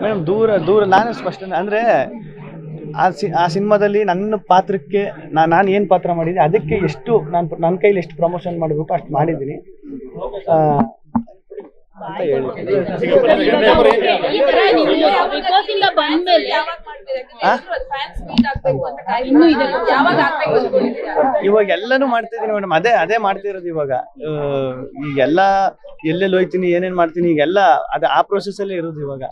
Madam ದೂರ ದೂರ ನಾನು ಸ್ಪಷ್ಟ ಅಂದ್ರೆ ಆ ಸಿ ಆ ಸಿನಿಮಾದಲ್ಲಿ ನನ್ನ ಪಾತ್ರಕ್ಕೆ ನಾನು ನಾನು ಏನು ಪಾತ್ರ ಮಾಡಿದ್ದೀನಿ ಅದಕ್ಕೆ ಎಷ್ಟು ನಾನು ನನ್ನ ಕೈಲಿ ಎಷ್ಟು ಪ್ರಮೋಷನ್ ಮಾಡಬೇಕು ಅಷ್ಟು ಮಾಡಿದ್ದೀನಿ. ಅಂತ? ಇವಾಗ ಎಲ್ಲನೂ ಮಾಡ್ತಿದ್ದೀನಿ ಮೇಡಮ್ ಅದೇ ಅದೇ ಮಾಡ್ತಿರೋದು ಇವಾಗ. ಆ, ಈಗೆಲ್ಲ ಎಲ್ಲೆಲ್ಲಿ ಹೋಯ್ತೀನಿ ಏನೇನ್ ಮಾಡ್ತೀನಿ ಈಗೆಲ್ಲ ಅದೇ ಆ ಪ್ರೊಸೆಸ್ ಅಲ್ಲೇ ಇರೋದು ಇವಾಗ.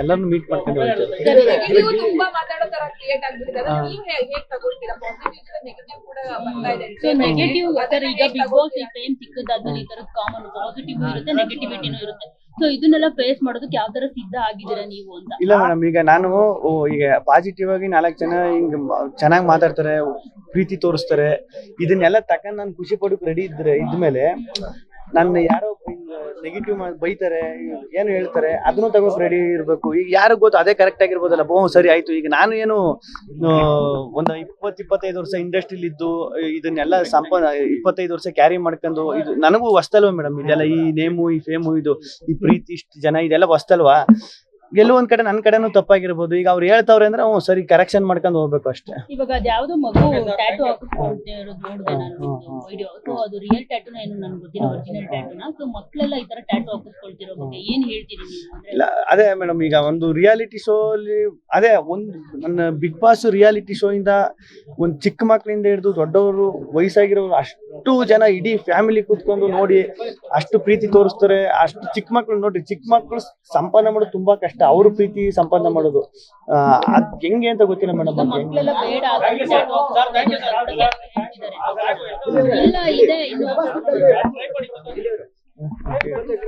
ಎಲ್ಲರನ್ನು ಮೀಟ್ ಮಾಡ್ಕೊಂಡು ನೀವು ನೆಗೆಟಿವ್ ತುಂಬಾ ಮಾತಾಡೋ ತರ ಕ್ರಿಯೇಟ್ ಆಗ್ಬಿಟ್ಟಿದೆ. ಅದನ್ನ ನೀವು ಹೇಗ್ ಹೇಗ್ ತಗೊಳ್ತೀರಾ ಪಾಸಿಟಿವ್ ನೆಗೆಟಿವ್ ಕೂಡ ಬರ್ತಾ ಇದೆ. ಸೊ ನೆಗೆಟಿವ್ ಸರ್ ಈಗ ಬಿಗ್ ಬಾಸ್ ಈ ಟೈಮ್ ಸಿಕ್ಕದಾದ್ಮೇಲೆ ಈ ತರದ ಕಾಮನ್ ಪಾಸಿಟಿವ್ ಇರುತ್ತೆ ನೆಗೆಟಿವಿಟಿನೂ ಇರುತ್ತೆ. ಸೊ ಇದನ್ನೆಲ್ಲ ಫೇಸ್ ಮಾಡೋದಕ್ಕೆ ಯಾವ ತರ ಸಿದ್ಧ ಆಗಿದ್ದೀರಾ ನೀವು ಅಂತ? ಇಲ್ಲ ಮೇಡಮ್ ಈಗ ನಾನು ಓ, ಈಗ ಪಾಸಿಟಿವ್ ಆಗಿ ನಾಲ್ಕು ಜನ ಹಿಂಗ್ ಚೆನ್ನಾಗಿ ಮಾತಾಡ್ತಾರೆ ಪ್ರೀತಿ ತೋರಿಸ್ತಾರೆ. ಇದನ್ನೆಲ್ಲ ತಕೊಂಡ್ ನಾನು ಖುಷಿ ಪಡೋಕ್ ರೆಡಿ ಇದ್ರೆ ಇದ್ಮೇಲೆ ನನ್ನ ಯಾರೋ ನೆಗೆಟಿವ್ ಬೈತಾರೆ, ಏನು ಹೇಳ್ತಾರೆ, ಅದನ್ನು ತಗೋಕ್ ರೆಡಿ ಇರಬೇಕು. ಈಗ ಯಾರು ಗೊತ್ತು, ಅದೇ ಕರೆಕ್ಟ್ ಆಗಿರ್ಬೋದಲ್ಲ. ಬಹು ಸರಿ, ಆಯ್ತು. ಈಗ ನಾನು ಏನು ಒಂದು ಇಪ್ಪತ್ ಇಪ್ಪತ್ತೈದು ವರ್ಷ ಇಂಡಸ್ಟ್ರಿಲಿ ಇದ್ದು ಇದನ್ನೆಲ್ಲ ಸಂಪ ಇಪ್ಪತ್ತೈದು ವರ್ಷ ಕ್ಯಾರಿ ಮಾಡ್ಕೊಂಡು, ಇದು ನನಗೂ ವಸ್ತಲ್ವಾ ಮೇಡಮ್ ಇದೆಲ್ಲ. ಈ ನೇಮು ಈ ಫೇಮು ಇದು, ಈ ಪ್ರೀತಿ, ಇಷ್ಟು ಜನ, ಇದೆಲ್ಲ ಹೊಸ್ತಲ್ವಾ? ಎಲ್ಲೋ ಒಂದ್ ಕಡೆ ನನ್ನ ಕಡೆನೂ ತಪ್ಪಾಗಿರ್ಬೋದು. ಈಗ ಅವ್ರು ಹೇಳ್ತಾವ್ರೆ ಅಂದ್ರೆ ಅವ್ನು ಸರಿ ಕರೆಕ್ಷನ್ ಮಾಡ್ಕೊಂಡು ಹೋಗ್ಬೇಕು ಅಷ್ಟೇ. ಇವಾಗ ಅದ್ಯಾವ್ದೋ ಮಗು ಟ್ಯಾಟೂ ಹಾಕಿಸ್ಕೊಳ್ತಾ ಇರೋದು ನೋಡಿದೆ ನಾನು ವಿಡಿಯೋ ಸೊ ಅದು ರಿಯಲ್ ಟ್ಯಾಟೂನ ಏನು ನನ್ಗೆ ಗೊತ್ತಿಲ್ಲ ಒರಿಜಿನಲ್ ಟ್ಯಾಟೂನ ಸೊ ಮಕ್ಕಳೆಲ್ಲ ಈ ತರ ಟ್ಯಾಟೂ ಹಾಕಿಸ್ಕೊಳ್ತಿರೋ ಬಗ್ಗೆ ಏನ್ ಹೇಳ್ತೀರಿ ನೀವು ಅಂದ್ರೆ? ಇಲ್ಲ ಅದೇ ಮೇಡಮ್ ಈಗ ಒಂದು ರಿಯಾಲಿಟಿ ಶೋ ಅಲ್ಲಿ ಅದೇ ಒಂದು ನನ್ನ ಬಿಗ್ ಬಾಸ್ ರಿಯಾಲಿಟಿ ಶೋ ಇಂದ ಒಂದು ಚಿಕ್ಕ ಮಕ್ಕಳಿಂದ ಹಿಡಿದು ದೊಡ್ಡವರು ವಯಸ್ಸಾಗಿರೋರು ಅಷ್ಟು ಜನ ಇಡೀ ಫ್ಯಾಮಿಲಿ ಕೂತ್ಕೊಂಡು ನೋಡಿ ಅಷ್ಟು ಪ್ರೀತಿ ತೋರಿಸ್ತಾರೆ. ಅಷ್ಟು ಚಿಕ್ಕ ಮಕ್ಳು ನೋಡ್ರಿ ಚಿಕ್ಕ ಮಕ್ಳು ಸಂಪಾದನೆ ಮಾಡೋದು ತುಂಬಾ ಕಷ್ಟ. ಅವ್ರ ಪ್ರೀತಿ ಸಂಪಾದನೆ ಮಾಡೋದು. ಆ, ಅದ್ ಹೆಂಗೆ ಅಂತ ಗೊತ್ತಿಲ್ಲ ಮೇಡಮ್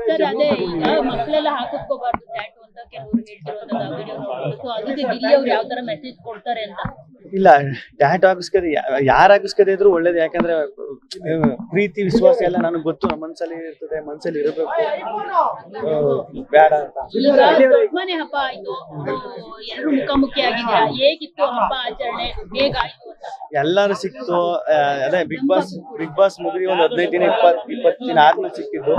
ಸರ್ ಅದೇ ಈಗ ಮಕ್ಕಳೆಲ್ಲ ಹಾಕಿಸ್ಕೋಬಾರ್ದು ಕೆಲವರು ಹೇಳ್ತಿರೋದಲ್ಲ ವಿಡಿಯೋ ನೋಡ್ಬೋದು ಸೊ ಅದಕ್ಕೆ ಗಿಲ್ಲಿ ಅವ್ರು ಯಾವ ತರ ಮೆಸೇಜ್ ಕೊಡ್ತಾರೆ ಅಂತ. ಇಲ್ಲ ಟ್ಯಾಟ್ ಹಾಕಿಸ್ಕದೆ ಯಾರು ಹಾಕಿಸ್ಕದೆ ಇದ್ರು ಒಳ್ಳೇದು. ಯಾಕಂದ್ರೆ ಪ್ರೀತಿ ವಿಶ್ವಾಸ ಎಲ್ಲ ನನಗೆ ಗೊತ್ತು. ನಮ್ಮ ಮನ್ಸಲ್ಲಿ ಇರ್ತದೆ ಮನ್ಸಲ್ಲಿ ಇರಬೇಕು. ಬೇಡ ಅಂತ. ಹಬ್ಬ ಆಯ್ತು. ಎಲ್ಲರೂ ಮುಖಾಮುಖಿ ಆಗಿದ್ದೀರಾ ಹೇಗಿತ್ತು ಹಬ್ಬ ಆಚರಣೆ? ಹೇಗಾಯ್ತು ಅಂತ. ಎಲ್ಲರೂ ಸಿಕ್ತು. ಅದೇ ಬಿಗ್ ಬಾಸ್ ಬಿಗ್ ಬಾಸ್ ಮುಗಿದಿ ಒಂದು ಹದಿನೈದು ದಿನ ಇಪ್ಪತ್ ಇಪ್ಪತ್ತು ದಿನ ಆದ್ಮೇಲೆ ಸಿಕ್ಕಿದ್ದು.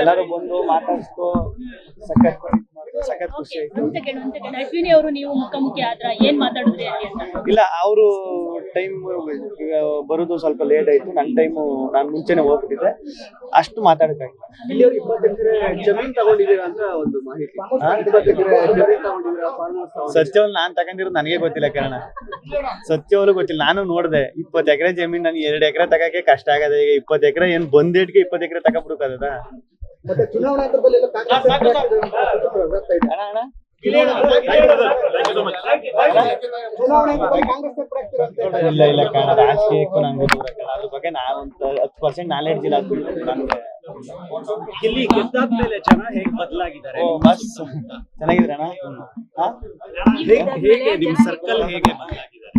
ಎಲ್ಲರೂ ಬಂದು ಮಾತಾಡಿಸ್ತು ಸಖತ್. ಸಖತ್ ಖುಷಿ ಆಯ್ತು ಒಂದ್ ಸೆಕೆಂಡ್ ಒಂದ್ ಸೆಕೆಂಡ್ ಅಶ್ವಿನಿ ಅವರು ನೀವು ಮುಖಾಮುಖಿ ಆದ್ರ ಏನ್ ಮಾತಾಡಿದ್ರಿ ಅಲ್ಲಿ ಅಂತ? ಇಲ್ಲ ಅವರು ಟೈಮ್ ಬರೋದು ಸ್ವಲ್ಪ ಲೇಟ್ ಆಯ್ತು. ನನ್ ಟೈಮ್ ನಾನು ಮುಂಚೆನೆ ಹೋಗ್ಬಿಟ್ಟಿದ್ದೆ. ಅಷ್ಟು ಮಾತಾಡಕ್ಕಾಗಿಲ್ಲ. ಜಮೀನ್ ತಗೊಂಡಿದ್ದೀರಾ ಅಂತ ಒಂದು ಮಾಹಿತಿ. ಜಮೀನ್ ತಗೊಂಡಿದ್ದೀರಾ ತಗೊಂಡಿದ್ದೀರಾ? ಸತ್ಯವಲ್ ನಾನ್ ತಗೊಂಡಿರೋದು ನನಗೆ ಗೊತ್ತಿಲ್ಲ ಕಾರಣ ಸತ್ಯವಲ್ಲೂ ಗೊತ್ತಿಲ್ಲ ನಾನು ನೋಡ್ದೆ. ಇಪ್ಪತ್ತು ಎಕರೆ ಜಮೀನ್ ನನಗೆ ಎರಡು ಎಕರೆ ತಗೋಕೆ ಕಷ್ಟ ಆಗದೆ ಈಗ ಇಪ್ಪತ್ತು ಎಕರೆ ಏನ್ ಬಂದಿಟ್ಗೆ ಇಪ್ಪತ್ತು ಎಕರೆ ತಗೊಂಡ್ಬಿಡುತ್ತದ ಮತ್ತೆ ಚುನಾವಣಾ ಹಂತದಲ್ಲಿ ಇಲ್ಲ ಇಲ್ಲ ಕಾರಣ ರಾಜಕೀಯಕ್ಕೂ ನಂಗೆ ದೂರ ಕಾರಣ ಅದ್ರ ಬಗ್ಗೆ ನಾನು ಒಂದು ಹತ್ತು ಪರ್ಸೆಂಟ್ ನಾಲೆಡ್ಜ್ ಇಲ್ಲ ಅದು ನನಗೆ ಇಲ್ಲಿ ಗೆದ್ದಾದ್ಮೇಲೆ ಜನ ಹೇಗ್ ಬದಲಾಗಿದ್ದಾರೆ? ಬಸ್? ಹೇಗೆ ಹೇಗೆ ನಿಮ್ ಸರ್ಕಲ್ ಹೇಗೆ ಬದಲಾಗಿದ್ದಾರೆ?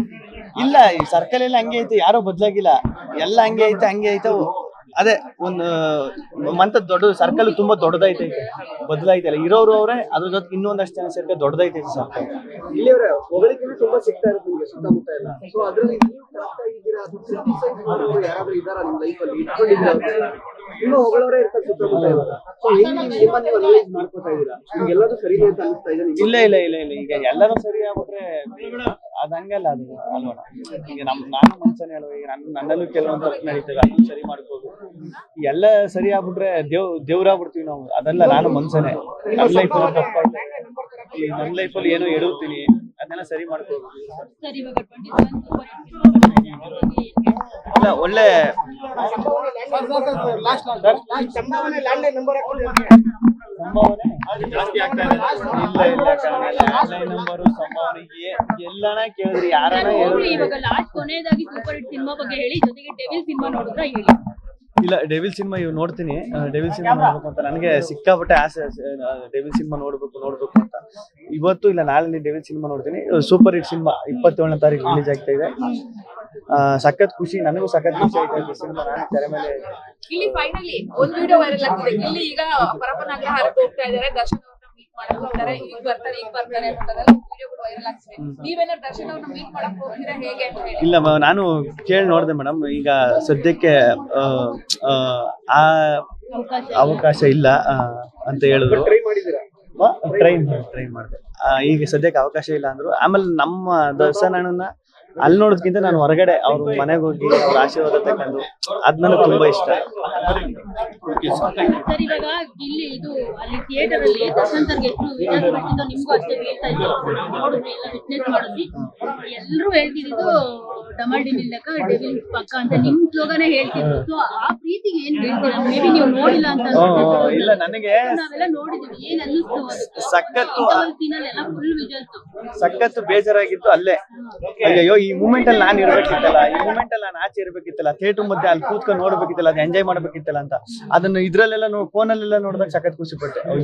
ಇಲ್ಲ ಈ ಸರ್ಕಲ್ ಎಲ್ಲ ಹಂಗೆ ಐತೆ ಯಾರೋ ಬದ್ಲಾಗಿಲ್ಲ. ಎಲ್ಲ ಹಂಗೆ ಐತೆ ಹಂಗೆ ಐತೆ ಅದೇ, ಒಂದು ಮಂತ ದೊಡ್ಡ ಸರ್ಕಲ್ ತುಂಬಾ ದೊಡ್ಡದೈತೆ ಬದಲಾಯ್ತಲ್ಲ ಇರೋರು ಅವರೇ, ಅದ್ರ ಜೊತೆ ಇನ್ನೊಂದಷ್ಟು ಜನ ಸೇರ್ಕ ದೊಡ್ಡದೈತೆ ಸರ್ಕಲ್ ಇಲ್ಲಿಯವರ ಹೋಗಲಿಕ್ಕೆ ತುಂಬಾ ಸಿಗ್ತಾ ಇಟ್ಕೊಂಡಿದ್ದೀರಾ ನಿಮ್ಮ ಹೊಗಳವರೇ ಇರ್ತಾರೆ ಸುತ್ತಮುತ್ತ ಇವಾಗ. ಸೊ ಹೆಂಗ್ ನೀವು ನಿಮ್ಮನ್ನ ನೀವು ಅನಲೈಸ್ ಮಾಡ್ಕೊತಾ ಇದ್ದೀರಾ? ನಿಮ್ಗೆಲ್ಲದೂ ಸರಿ ಅಂತ ಅನಿಸ್ತಾ ಇದೆ ನಿಮ್ಗೆ? ಇಲ್ಲ ಇಲ್ಲ ಇಲ್ಲ ಇಲ್ಲ. ಈಗ ಎಲ್ಲರೂ ಸರಿ ಆಗ್ಬಿಟ್ರೆ ಅದ್ ಹಂಗಲ್ಲ ಅದು. ಅಲ್ವಣ ಈಗ ನಮ್ ನಾನು ಮನ್ಸನೇ ಅಲ್ವಾ ಈಗ ನನ್ ನನ್ನಲ್ಲೂ ಕೆಲವೊಂದು ತಪ್ಪು ನಡೀತವೆ ಅದನ್ನ ಸರಿ ಮಾಡ್ಬೋದು. ಎಲ್ಲ ಸರಿ ಆಗ್ಬಿಟ್ರೆ ದೇವ್ ದೇವ್ರಾಗ್ಬಿಡ್ತೀವಿ ನಾವು. ಅದೆಲ್ಲ ನಾನು ಮನ್ಸನೇ ನನ್ನ ಲೈಫ್ ತಪ್ಪಾಯ್ತು ಈ ನನ್ನ ಲೈಫಲ್ಲಿ ಏನೋ ಎಡುತ್ತೀನಿ ಅದನ್ನೆಲ್ಲ ಸರಿ ಮಾಡ್ಬೋದು ಸರ್ ಇವಾಗ ಟ್ವೆಂಟಿ ಸೆವೆನ್ ಸೂಪರ್ ಇಲ್ಲ ಒಳ್ಳೆ ಸಂಭಾವನೆ ಲ್ಯಾಂಡ್ಲೈನ್ ನಂಬರ್ ಹಾಕೊಂಡಿದ್ದಾರೆ ಸಂಭಾವನೆ ಇಲ್ಲ ಇಲ್ಲ ಲ್ಯಾಂಡ್ಲೈನ್ ನಂಬರು ಸಂಭಾವನೆ ಏ- ಎಲ್ಲಾನ ಕೇಳಿದ್ರಿ ಯಾರನ್ನ ಹೇಳಿದ್ರಿ ಇವಾಗ ಲಾಸ್ಟ್ ಕೊನೆಯದಾಗಿ ಸೂಪರ್ ಹಿಟ್ ಸಿನಿಮಾ ಬಗ್ಗೆ ಹೇಳಿ ಜೊತೆಗೆ ಡೆವಿಲ್ ಸಿನಿಮಾ ನೋಡಿದ್ರ ಹೇಳಿ? ಇಲ್ಲ ಡೆವಿಲ್ ಸಿನಿಮಾ ಇವ್ ನೋಡ್ತೀನಿ. ಡೆವಿಲ್ ಸಿನಿಮಾ ನೋಡ್ಬೇಕು ಅಂತ ನನಗೆ ಸಿಕ್ಕಾಪಟ್ಟೆ ಆಸೆ ಡೆವಿಲ್ ಸಿನಿಮಾ ನೋಡ್ಬೇಕು ನೋಡ್ಬೇಕು ಅಂತ. ಇವತ್ತು ಇಲ್ಲ ನಾಳೆ ಡೆವಿಲ್ ಸಿನಿಮಾ ನೋಡ್ತೀನಿ. ಸೂಪರ್ ಹಿಟ್ ಸಿನಿಮಾ ಇಪ್ಪತ್ತೇಳನೇ ತಾರೀಕು ರಿಲೀಸ್ ಆಗ್ತಾ ಇದೆ. ಆ, ಸಖತ್ ಖುಷಿ ನನಗೂ ಸಖತ್ ಖುಷಿ ಆಯ್ತು ಸಿನಿಮಾ ನಾನು ತೆರೆ ಮೇಲೆ ಇಲ್ಲಿ ಫೈನಲಿ ಒಂದು ವಿಡಿಯೋ ವೈರಲ್ ಆಗ್ತಿದೆ. ಇಲ್ಲಿ ಈಗ ಪರಪನಗ್ರಹಾರಕ್ಕೆ ಹೋಗ್ತಾ ಇದ್ದಾರೆ. ದರ್ಶನ್ ಮಾಡಕ್ ಹೋಗ್ತಾರೆ. ಈಗ ಬರ್ತಾರೆ ಈಗ ಬರ್ತಾರೆ ಅಂತದೆಲ್ಲ ವಿಡಿಯೋಗಳು ವೈರಲ್ ಆಗ್ತಿದೆ. ನೀವೇನಾದ್ರು ದರ್ಶನ್ ಅವ್ರನ್ನ ಮೀಟ್ ಮಾಡಕ್ ಹೋಗ್ತೀರಾ ಹೇಗೆ ಅಂತ ಹೇಳಿ? ಇಲ್ಲ ಮ- ನಾನು ಕೇಳಿ ನೋಡಿದೆ ಮೇಡಮ್. ಈಗ ಸದ್ಯಕ್ಕೆ ಆ, ಆ, ಆ ಅವಕಾಶ ಇಲ್ಲ ಆ, ಅಂತ ಹೇಳಿದ್ರು. ಟ್ರೈ ಮಾಡಿದ್ದೀರಾ? ಟ್ರೈ ಟ್ರೈ ಮಾಡಿದೆ. ಈಗ ಸದ್ಯಕ್ಕೆ ಅವಕಾಶ ಇಲ್ಲ ಅಂದ್ರು. ಆಮೇಲೆ ನಮ್ಮ ದರ್ಶನ್ ಅಣ್ಣನ ಅಲ್ಲಿ ನೋಡೋದ್ಕಿಂತ ನಾನು ಹೊರಗಡೆ ಅವ್ರ ಮನೆಗೆ ಹೋಗಿ ಅವ್ರ ಆಶೀರ್ವಾದ ತಗೊಂಡು ಅದ್ ನನಗೆ ತುಂಬಾ ಇಷ್ಟ. ಎಲ್ಲರೂ ಹೇಳ್ತಿದ್ದು ಡಿಮಿಲ್ ಡೆವಿಲ್ ಪಕ್ಕ ಅಂತ ನಿಮ್ ಸ್ಲೋಗನೇ ಹೇಳ್ತಿದ್ರು. ಸೊ ಆ ಪ್ರೀತಿಗೆ ಏನ್ ಹೇಳ್ತೀರಾ? ಮೇ ಬಿ ನೀವು ನೋಡಿಲ್ಲ ಅಂತ ಹ್ಮ್, ಹ್ಮ್. ಇಲ್ಲ ನನಗೆ ನಾವೆಲ್ಲ ನೋಡಿದೀವಿ. ಏನ್ ಅನ್ನಿಸ್ತು ಅದಕ್ಕೆ ಸಖತ್ತು ಸೀನಲ್ಲಿ ಎಲ್ಲ ಫುಲ್ ವಿಜಲ್ಸ್ ಸಖತ್ತು ಬೇಜಾರಾಗಿತ್ತು ಅಲ್ಲೇ. ಅಯ್ಯೋ ಈ ಮೂಮೆಂಟ್ ಅಲ್ಲಿ ನಾನು ಇರ್ಬೇಕಿತ್ತಲ್ಲ ಈ ಮೂಮೆಂಟ್ ಅಲ್ಲಿ ನಾನು ಆಚೆ ಇರ್ಬೇಕಿತ್ತಲ್ಲ ಥಿಯೇಟರ್ ಮಧ್ಯೆ ಅಲ್ಲಿ ಕೂತ್ಕೊಂಡು ನೋಡ್ಬೇಕಿತ್ತಲ್ಲ ಅದ್ ಎಂಜಾಯ್ ಮಾಡ್ಬೇಕಿತ್ತಲ್ಲ ಅಂತ. ಅದನ್ನ ಇದ್ರಲ್ಲೆಲ್ಲ ಫೋನಲ್ಲೆಲ್ಲ ನೋಡಿದಾಗ ಸಖತ್ ಖುಷಿ ಪಟ್ಟೆ.